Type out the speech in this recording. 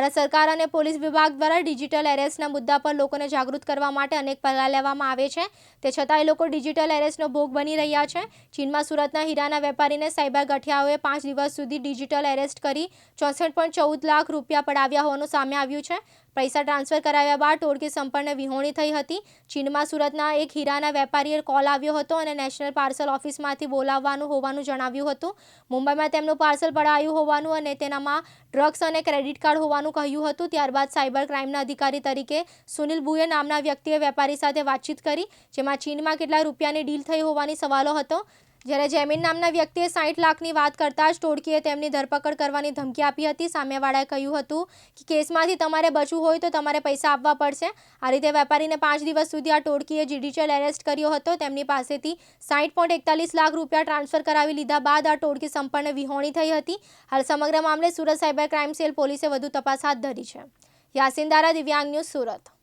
ભારત સરકાર અને પોલીસ વિભાગ દ્વારા ડિજિટલ એરેસ્ટના મુદ્દા પર લોકોને જાગૃત કરવા માટે અનેક પગલાં લેવામાં આવે છે. તે છતાં એ લોકો ડિજિટલ એરેસ્ટનો ભોગ બની રહ્યા છે. ચીનમાં સુરતના હીરાના વેપારીને સાયબર ગઠિયાઓએ પાંચ દિવસ સુધી ડિજિટલ એરેસ્ટ કરી ચોસઠ પોઈન્ટ ચૌદ લાખ રૂપિયા પડાવ્યા હોવાનું સામે આવ્યું છે. પૈસા ટ્રાન્સફર કરાવ્યા બાદ ટોળકી સંપન્ન વિહોણી થઈ હતી. ચીનમાં સુરતના એક હીરાના વેપારીએ કોલ આવ્યો હતો અને નેશનલ પાર્સલ ઓફિસમાંથી બોલાવવાનું હોવાનું જણાવ્યું હતું. મુંબઈમાં તેમનું પાર્સલ પડાયું હોવાનું અને તેનામાં ડ્રગ્સ અને ક્રેડિટ કાર્ડ હોવાનું કહ્યું હતું. ત્યારબાદ સાયબર ક્રાઇમના અધિકારી તરીકે સુનિલ બુએ નામના વ્યક્તિએ વેપારી સાથે વાતચીત કરી, જેમાં ચીનમાં કેટલા રૂપિયાની ડીલ થઈ હોવાની સવાલો હતો. જ્યારે જેમીન નામના વ્યક્તિએ સાઠ લાખની વાત કરતાં જ ટોળકીએ તેમની ધરપકડ કરવાની ધમકી આપી હતી. સામેવાળાએ કહ્યું હતું કે કેસમાંથી તમારે બચવું હોય તો તમારે પૈસા આપવા પડશે. આ રીતે વેપારીને પાંચ દિવસ સુધી આ ટોળકીએ જ્યુડિશિયલ એરેસ્ટ કર્યો હતો. તેમની પાસેથી સાઠ પોઈન્ટ એકતાલીસ લાખ રૂપિયા ટ્રાન્સફર કરાવી લીધા બાદ આ ટોળકી સંપૂર્ણ વિહોણી થઈ હતી. હાલ સમગ્ર મામલે સુરત સાયબર ક્રાઇમ સેલ પોલીસે વધુ તપાસ હાથ ધરી છે. યાસીન દારા, દિવ્યાંગ ન્યૂઝ સુરત.